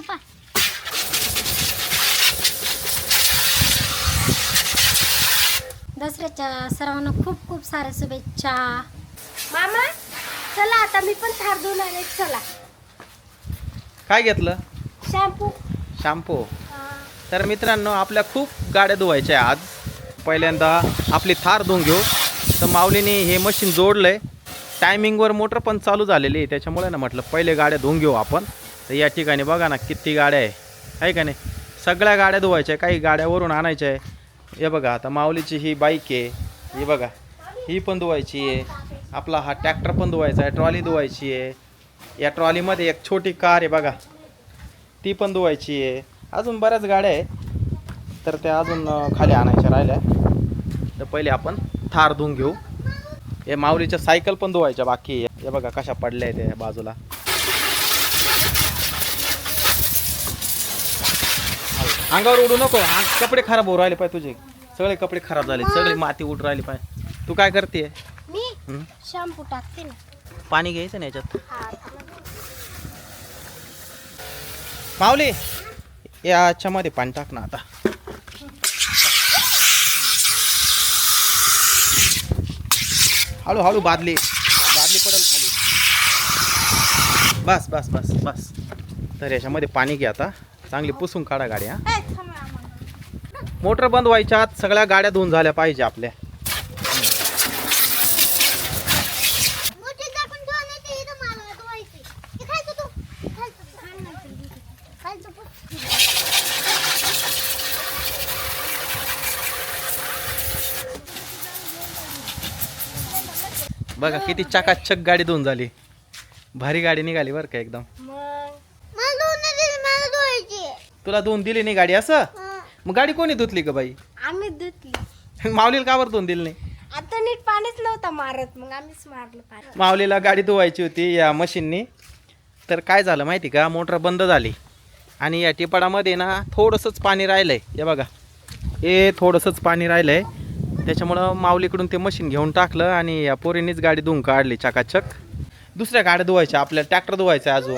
पा. दसऱ्याच्या सर्वांना खूप खूप साऱ्या शुभेच्छा. मामा चला आता मी पण थार धुवून आले चला. काय घेतलं? शॅम्पू. शॅम्पू. तर मित्रांनो आपल्या खूप गाड्या धुवायच्या आहे आज. पहिल्यांदा आपली थार धुवून घेऊ. तर माऊलीने हे मशीन जोडलंय. टायमिंगवर मोटर पण चालू झालेली आहे. त्याच्यामुळे ना म्हटलं पहिले गाड्या धुवून घेऊ आपण. तर या ठिकाणी बघा ना किती गाड्या आहे. आहे का नाही? सगळ्या गाड्या धुवायच्या आहे काही गाड्यावरून आणायच्या आहे. हे बघा आता माऊलीची ही बाईक आहे. ही बघा ही पण धुवायची आहे. आपला हा ट्रॅक्टर पण धुवायचा आहे ट्रॉली धुवायची आहे. या ट्रॉलीमध्ये एक छोटी कार आहे बघा. ती पण धुवायची आहे. अजून बऱ्याच गाड्या आहे तर त्या अजून खाली आणायच्या राहिल्या. तर पहिले आपण थार धुवून घेऊ. हे माऊलीच्या सायकल पण धुवायच्या बाकी आहे. हे बघा कशा पडल्या आहेत त्या बाजूला. अंगावर उडू नको. अंग- कपडे खराब होऊ राहिले पाहिजे तुझे. सगळे कपडे खराब झाले. सगळी माती उडू राहिली पाहिजे तू काय करते मी शॅम्पू टाकते ना. पाणी घ्यायचं ना याच्यात? हा माऊली याच्यामध्ये पाणी टाक ना आता. हळू हळू बादली. बादली पडेल खाली. बस बस बस बस. तर याच्यामध्ये पाणी घ्या आता. चांगली पुसून काढा गाडी हा मोटर बंद व्हायच्या आत सगळ्या गाड्या धुवून झाल्या पाहिजे आपल्या. बघा किती चकाचक गाडी धुवून झाली. भारी गाडी निघाली बरं का एकदम. तुला धुवून दिली नाही गाडी असं? मग गाडी कोणी धुतली का बाई? आम्ही धुतली. माऊलीला का बरं धुवून दिली नाही? आता नीट पाणीच नव्हता मारत मग आम्हीच मारलं पाणी. माऊलीला गाडी धुवायची होती या मशीननी. तर काय झालं माहिती का? मोटर बंद झाली. आणि या टिपाडामध्ये ना थोडंसंच पाणी राहिलं आहे हे बघा. हे थोडंसंच पाणी राहिलं आहे त्याच्यामुळं माऊलीकडून ते मशीन घेऊन टाकलं आणि या पोरीनीच गाडी धुवून काढली चाकाचक. दुसऱ्या गाड्या धुवायच्या आपल्याला ट्रॅक्टर धुवायचा अजून.